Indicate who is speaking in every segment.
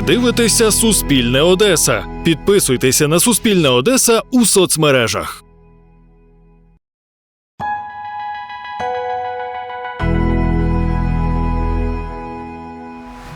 Speaker 1: Ви дивитеся Суспільне Одеса. Підписуйтеся на Суспільне Одеса у соцмережах.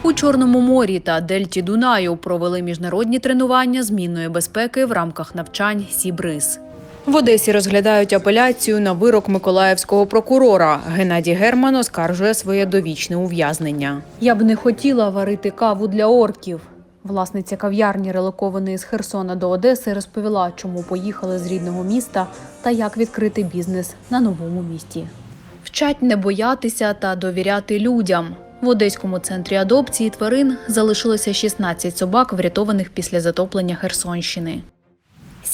Speaker 2: У Чорному морі та Дельті Дунаю провели міжнародні тренування з мінної безпеки в рамках навчань Сібриз. В Одесі розглядають апеляцію на вирок миколаївського прокурора. Геннадій Герман оскаржує своє довічне ув'язнення. Я б не хотіла варити каву для орків. Власниця кав'ярні, релокованої з Херсона до Одеси, розповіла, чому поїхали з рідного міста та як відкрити бізнес на новому місті. Вчать не боятися та довіряти людям. В Одеському центрі адопції тварин залишилося 16 собак, врятованих після затоплення Херсонщини.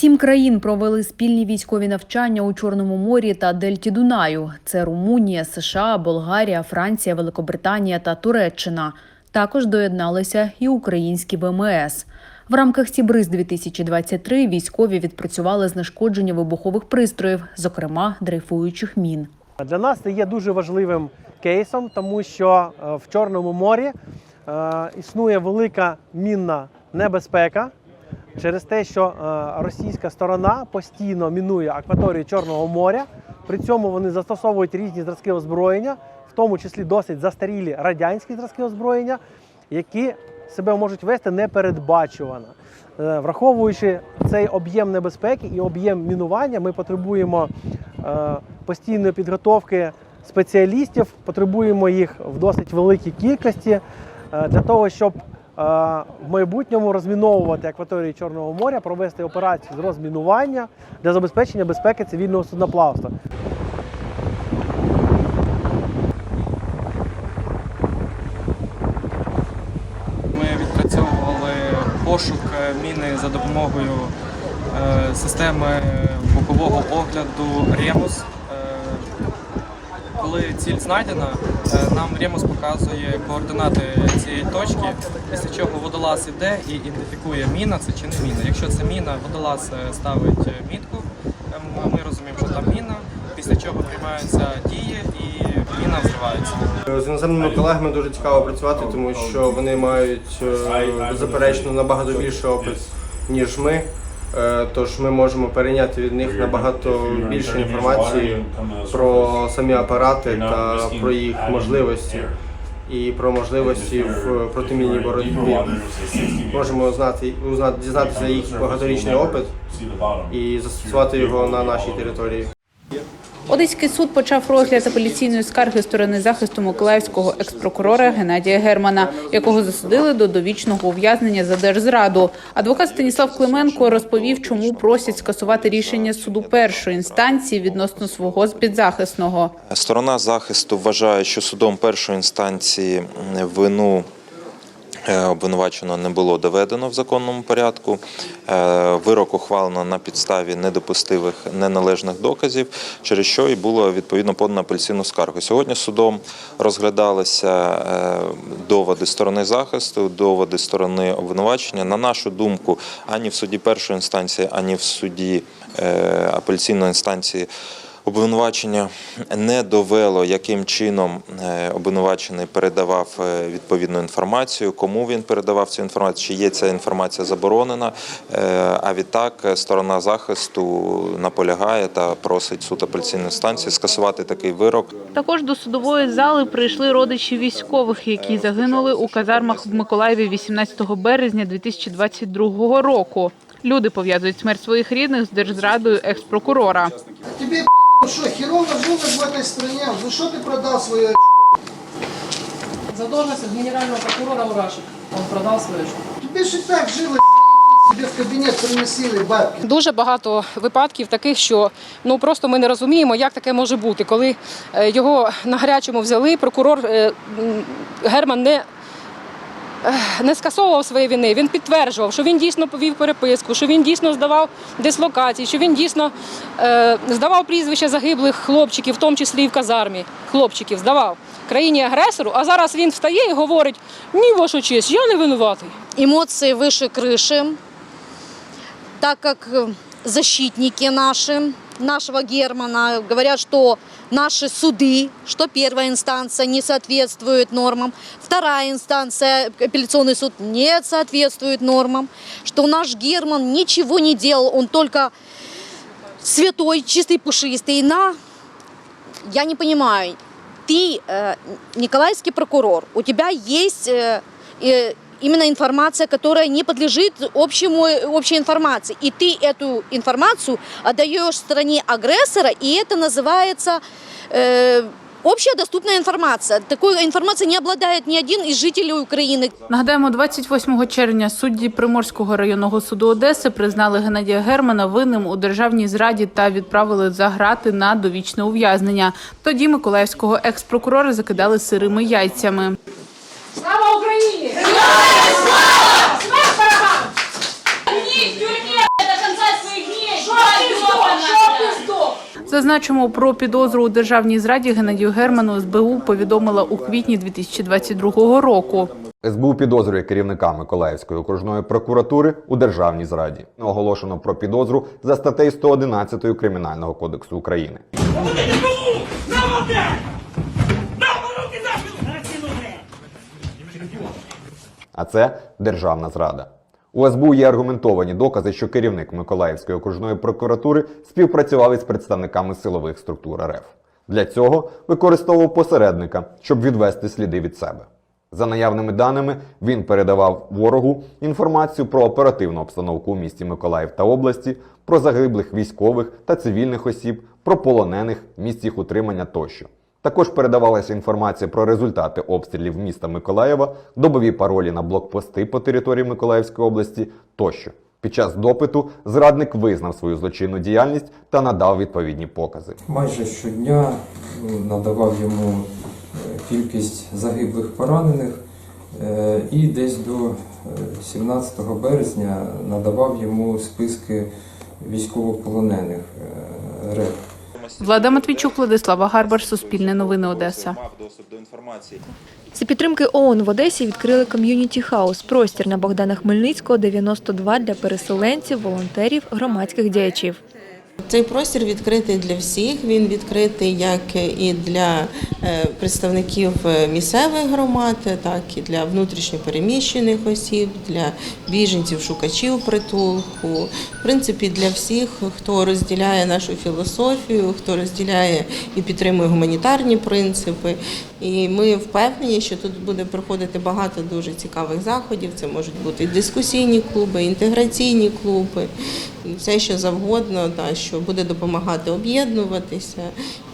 Speaker 2: Сім країн провели спільні військові навчання у Чорному морі та Дельті Дунаю. Це Румунія, США, Болгарія, Франція, Великобританія та Туреччина. Також доєдналися і українські ВМС. В рамках Сібриз 2023 військові відпрацювали знешкодження вибухових пристроїв, зокрема дрейфуючих мін.
Speaker 3: Для нас це є дуже важливим кейсом, тому що е, в Чорному морі е, існує велика мінна небезпека через те, що е, російська сторона постійно мінує акваторію Чорного моря. При цьому вони застосовують різні зразки озброєння, в тому числі досить застарілі радянські зразки озброєння, які себе можуть вести непередбачувано. Е, Враховуючи цей об'єм небезпеки і об'єм мінування, ми потребуємо е, постійної підготовки спеціалістів, потребуємо їх в досить великій кількості для того, щоб в майбутньому розміновувати акваторії Чорного моря, провести операцію з розмінування для забезпечення безпеки цивільного судноплавства.
Speaker 4: Ми відпрацьовували пошук е, міни за допомогою е, системи бокового огляду Remus. Коли ціль знайдена, е, нам Remus показує координати цієї точки, після чого водолаз іде і ідентифікує міна це чи не міна. Якщо це міна, водолаз е, ставить е, мітку, ми розуміємо, що там міна, після чого приймаються дії і міна взривається.
Speaker 5: З іноземними колегами дуже цікаво працювати, тому що вони мають беззаперечно набагато більший опит, ніж ми. Е, Тож ми можемо перейняти від них набагато більше інформації про самі апарати та про їх можливості і про можливості в протимінній боротьбі. Можемо знати, узнати, дізнатися їх багаторічний опит і застосувати його на нашій території.
Speaker 6: Одеський суд почав розгляд апеляційної скарги сторони захисту миколаївського експрокурора Геннадія Германа, якого засудили до довічного ув'язнення за держзраду. Адвокат Станіслав Клименко розповів, чому просять скасувати рішення суду першої інстанції відносно свого підзахисного.
Speaker 7: Сторона захисту вважає, що судом першої інстанції вину е, обвинуваченого не було доведено в законному порядку. Е, Вирок ухвалено на підставі недопустивих неналежних доказів, через що і було відповідно подано апеляційну скаргу. Сьогодні судом розглядалися е, доводи сторони захисту, доводи сторони обвинувачення. На нашу думку, ані в суді першої інстанції, ані в суді апеляційної інстанції. Обвинувачення не довело, яким чином е, обвинувачений передавав е, відповідну інформацію, кому він передавав цю інформацію, чи є ця інформація заборонена. Е, А відтак сторона захисту наполягає та просить суд апеляційної станції скасувати такий вирок.
Speaker 6: Також до судової зали прийшли родичі військових, які загинули у казармах в Миколаєві 18 березня 2022 року. Люди пов'язують смерть своїх рідних з держзрадою експрокурора.
Speaker 8: Ну что, херово жилось в этой стране? Ну что ты продал свое очко?
Speaker 9: За должность генерального прокурора Урашек. Он продал свою очко.
Speaker 8: Тебе же так жилось, тебе в кабинет приносили бабки.
Speaker 9: Дуже багато випадків таких, що ну просто ми не розуміємо, як таке може бути. Коли е, його на гарячому взяли, прокурор е, Герман не е, Не скасовував свої вини, він підтверджував, що він дійсно повів переписку, що він дійсно здавав дислокації, що він дійсно е, здавав прізвища загиблих хлопчиків, в тому числі і в казармі. Хлопчиків здавав країні агресору. А зараз він встає і говорить: ні, ваша честь, я не винуватий.
Speaker 10: эмоции выше крыши, так как э, Защитники наши, нашего Германа говорят, что наши суды, что первая инстанция не соответствует нормам, вторая инстанция, апелляционный суд, не соответствует нормам, что наш Герман ничего не делал, он только святой, чистый, пушистый. На, я не понимаю, ты э, николаевский прокурор, у тебя есть э, именно информация, которая не подлежит общему, общей информации. И ты эту информацию отдаешь стране агрессора, и это называется э, общая доступная информация. Такой информацией не обладает ни один из жителей Украины.
Speaker 6: Нагадаємо, 28 червня судді Приморського районного суду Одеси признали Геннадія Германа винним у державній зраді та відправили за грати на довічне ув'язнення. Тоді Миколаївського експрокурора закидали сирими яйцями.
Speaker 9: Слава Україні!
Speaker 6: Зазначимо про підозру у державній зраді Геннадію Герману СБУ повідомила у квітні 2022 року.
Speaker 11: СБУ підозрює керівника Миколаївської окружної прокуратури у державній зраді. Оголошено про підозру за статтею 111 Кримінального кодексу України. А це державна зрада. У СБУ є аргументовані докази, що керівник Миколаївської окружної прокуратури співпрацював із представниками силових структур РФ. Для цього використовував посередника, щоб відвести сліди від себе. За наявними даними, він передавав ворогу інформацію про оперативну обстановку у місті Миколаїв та області, про загиблих військових та цивільних осіб, про полонених, місць їх утримання тощо. Також передавалася інформація про результати обстрілів міста Миколаєва, добові паролі на блокпости по території Миколаївської області тощо. Під час допиту зрадник визнав свою злочинну діяльність та надав відповідні покази.
Speaker 12: Майже щодня ну, надавав йому е, кількість загиблих поранених е, і десь до е, 17 березня надавав йому списки військовополонених е, РФ.
Speaker 6: Влада Матвійчук, Владислава Гарбар, Суспільне новини Одеса.
Speaker 7: Мав доступ до інформації.
Speaker 13: За підтримки ООН в Одесі відкрили ком'юніті хаус простір на Богдана Хмельницького 92 для переселенців, волонтерів, громадських діячів.
Speaker 14: Цей простір відкритий для всіх. Він відкритий як і для представників е, місцевих громад, так і для внутрішньопереміщених осіб, для біженців, шукачів притулку. В принципі, для всіх, хто розділяє нашу філософію, хто розділяє і підтримує гуманітарні принципи. І ми впевнені, що тут буде проходити багато дуже цікавих заходів. Це можуть бути дискусійні клуби, інтеграційні клуби, все що завгодно, та, що буде допомагати об'єднуватися.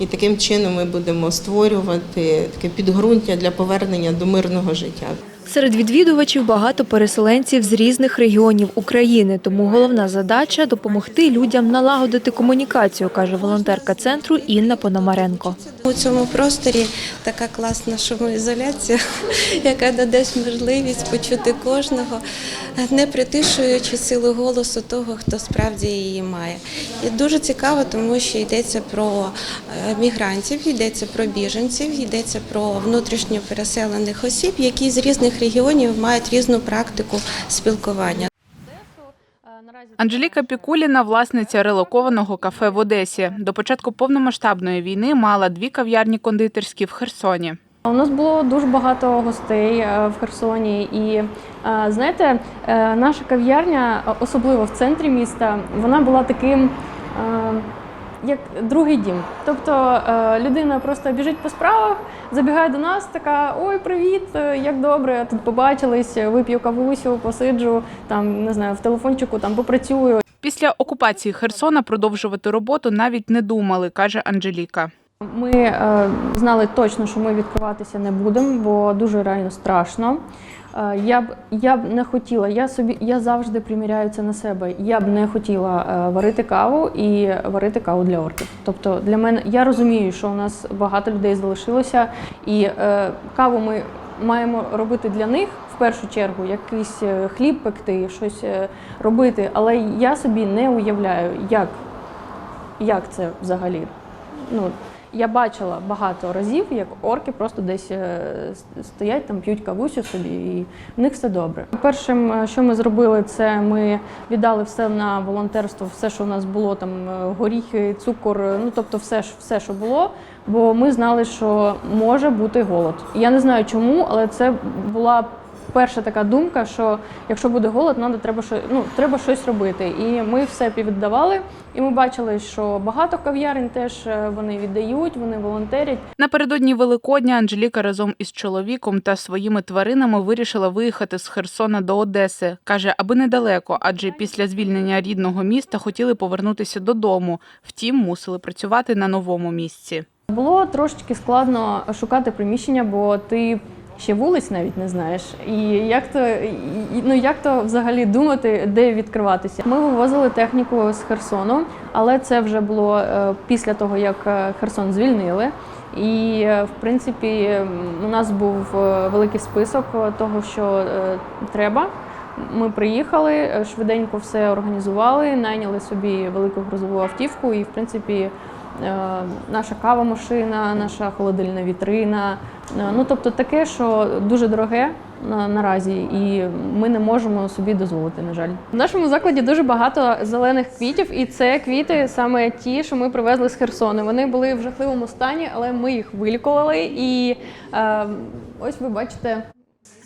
Speaker 14: І таким чином ми будемо створювати таке підґрунтя для повернення до мирного життя.
Speaker 13: Серед відвідувачів багато переселенців з різних регіонів України, тому головна задача допомогти людям налагодити комунікацію, каже волонтерка центру Інна Пономаренко.
Speaker 14: У цьому просторі така класна шумоізоляція, яка надасть можливість почути кожного, не притишуючи силу голосу того, хто справді її має. І дуже цікаво, тому що йдеться про е, мігрантів, йдеться про біженців, йдеться про внутрішньо переселених осіб, які з різних регіонів мають різну практику спілкування.
Speaker 6: Анжеліка Пікуліна, власниця релокованого кафе в Одесі. До початку повномасштабної війни мала дві кав'ярні кондитерські в Херсоні.
Speaker 13: У нас було дуже багато гостей е, в Херсоні, і е, знаєте, е, наша кав'ярня, особливо в центрі міста, вона була таким. Як другий дім. Тобто е, людина просто біжить по справах, забігає до нас, така: ой, привіт, е, як добре, тут побачились, вип'ю кавусю, посиджу, там не знаю, в телефончику там попрацюю.
Speaker 6: Після окупації Херсона продовжувати роботу навіть не думали, каже Анжеліка.
Speaker 13: Ми е, знали точно, що ми відкриватися не будемо, бо дуже реально страшно. Е, я б я б не хотіла. Я собі я завжди приміряю це на себе. Я б не хотіла е, варити каву і варити каву для орків. Тобто для мене я розумію, що у нас багато людей залишилося, і е, каву ми маємо робити для них в першу чергу, якийсь е, хліб пекти, щось робити. Але я собі не уявляю, як, як це взагалі. Ну, Я бачила багато разів, як орки просто десь е, стоять, там п'ють кавусю собі, і в них все добре. Першим, е, що ми зробили, це ми віддали все на волонтерство, все, що у нас було, там е, горіхи, цукор, ну тобто все, все, що було. Бо ми знали, що може бути голод. Я не знаю чому, але це була перша така думка, що якщо буде голод, надо, треба, що, ну, треба щось робити. І ми все піддавали, і ми бачили, що багато кав'ярень теж е, вони віддають, вони волонтерять.
Speaker 6: Напередодні Великодня Анжеліка разом із чоловіком та своїми тваринами вирішила виїхати з Херсона до Одеси. Каже, аби недалеко, адже після звільнення рідного міста хотіли повернутися додому. Втім, мусили працювати на новому місці.
Speaker 13: Було трошечки складно шукати приміщення, бо ти ще вулиць навіть не знаєш. І як то, ну, як то взагалі думати, де відкриватися? Ми вивозили техніку з Херсону, але це вже було е, після того, як е, Херсон звільнили. І е, в принципі у нас був великий список того, що треба. Ми приїхали, швиденько все організували, найняли собі велику грузову автівку, і в принципі наша кава-машина, наша холодильна вітрина. Е, Ну тобто таке, що дуже дороге на, наразі, і ми не можемо собі дозволити, на жаль. В нашому закладі дуже багато зелених квітів, і це квіти саме ті, що ми привезли з Херсону. Вони були в жахливому стані, але ми їх вилікували. І е, ось ви бачите.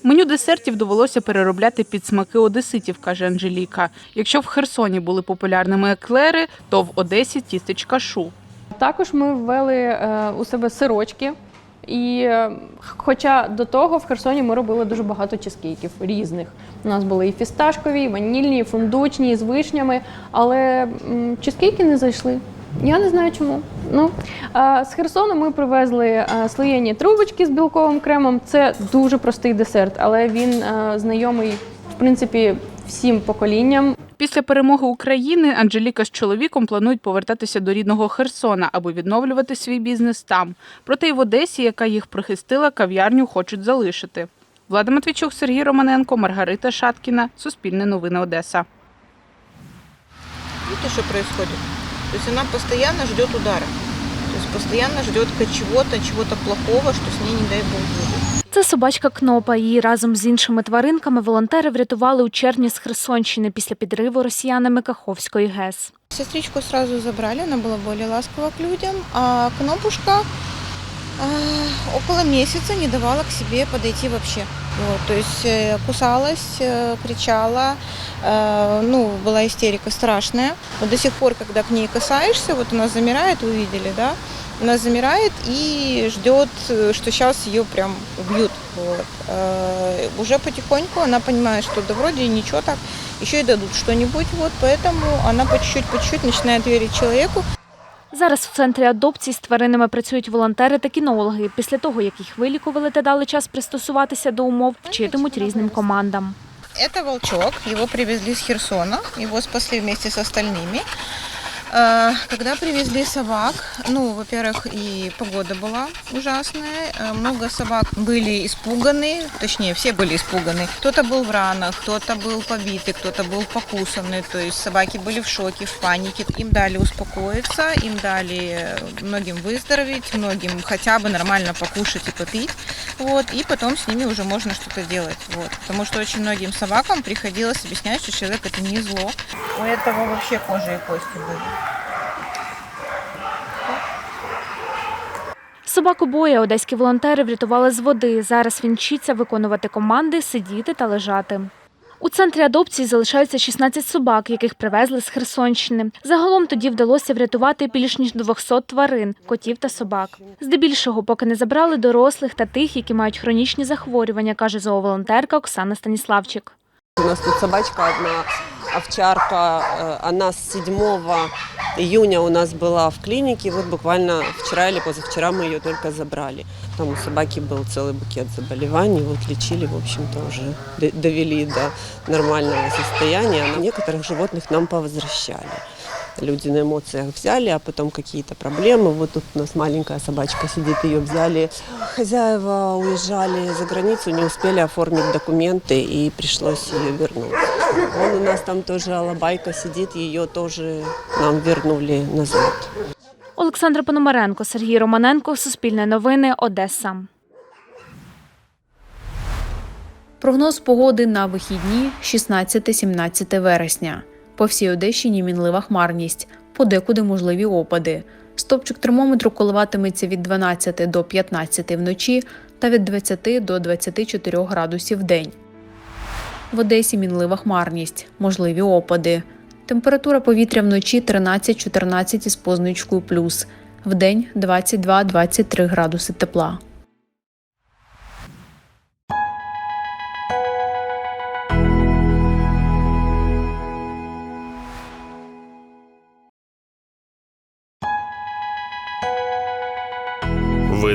Speaker 6: Меню десертів довелося переробляти під смаки одеситів, каже Анжеліка. Якщо в Херсоні були популярними еклери, то в Одесі тістечка шу.
Speaker 13: Також ми ввели е, у себе сирочки. І е, хоча до того в Херсоні ми робили дуже багато чизкейків різних. У нас були і фісташкові, і ванільні, і фундучні, і з вишнями, але чизкейки не зайшли. Я не знаю чому. Ну, з Херсону ми привезли е, слоєні трубочки з білковим кремом. Це дуже простий десерт, але він знайомий в принципі всім поколінням.
Speaker 6: Після перемоги України Анжеліка з чоловіком планують повертатися до рідного Херсона, аби відновлювати свій бізнес там. Проте й в Одесі, яка їх прихистила, кав'ярню хочуть залишити. Влада Матвійчук, Сергій Романенко, Маргарита Шаткіна. Суспільне новини Одеса.
Speaker 15: Видите, что происходит? То есть она постоянно ждет удара. То есть постоянно ждет чего-то, чего-то плохого, что с ней, не дай бог, будет.
Speaker 16: Це собачка Кнопа. Її разом з іншими тваринками волонтери врятували у червні з Херсонщини після підриву росіянами Каховської ГЕС.
Speaker 15: Сестричку сразу забрали, она была более ласкова к людям, а Кнопушка э, около месяца не давала к себе подойти вообще. Вот, то есть э, кусалась, э, кричала, э, ну, была истерика страшная. Вот до сих пор, когда к ней касаешься, вот она замирает, вы видели, да? Она замирает и ждет, э, что сейчас ее прям убьют. Вот. Э, Уже потихоньку она понимает, что да вроде ничего так, еще и дадут что-нибудь, вот, поэтому она по чуть-чуть, по чуть-чуть начинает верить человеку.
Speaker 16: Зараз в центрі адопції з тваринами працюють волонтери та кінологи. Після того, як їх вилікували та дали час пристосуватися до умов, вчитимуть різним командам.
Speaker 15: Это волчок, его привезли с Херсона, его спасли вместе с остальными. Э, Когда привезли собак, ну, во-первых, и погода была ужасная, э, много собак были испуганы, точнее, все были испуганы. Кто-то был в ранах, кто-то был побитый, кто-то был покусанный, то есть собаки были в шоке, в панике. Им дали успокоиться, им дали э, многим выздороветь, многим хотя бы нормально покушать и попить, вот, и потом с ними уже можно что-то делать, вот. Потому что очень многим собакам приходилось объяснять, что человек это не зло. У этого вообще кожа и кости были.
Speaker 16: Собаку боя одеські волонтери врятували з води. Зараз він вчиться виконувати команди, сидіти та лежати. У центрі адопції залишаються 16 собак, яких привезли з Херсонщини. Загалом тоді вдалося врятувати більш ніж 200 тварин, котів та собак. Здебільшого, поки не забрали дорослих та тих, які мають хронічні захворювання, каже зооволонтерка Оксана Станіславчик.
Speaker 17: У нас тут собачка одна, овчарка. э, Она с 7 июня у нас была в клинике. Вот буквально вчера или позавчера мы ее только забрали. Там у собаки был целый букет заболеваний. Вот лечили, в общем-то, уже д- довели до нормального состояния. Но Некоторых животных нам повозвращали. Люди на эмоциях взяли, а потом какие-то проблемы. Вот тут у нас маленькая собачка сидит, ее взяли. Хозяева уезжали за границу, не успели оформить документы и пришлось ее вернуть. Вон у нас там тоже алабайка сидит, ее тоже нам вернули назад.
Speaker 16: Олександра Пономаренко, Сергій Романенко, Суспільне новини, Одеса.
Speaker 2: Прогноз погоди на вихідні 16-17 вересня. По всій Одещині мінлива хмарність, подекуди можливі опади. Стопчик термометру коливатиметься від 12 до 15 вночі та від 20 до 24 градусів в день. В Одесі мінлива хмарність, можливі опади. Температура повітря вночі 13-14 із позначкою плюс, вдень 22-23 градуси тепла.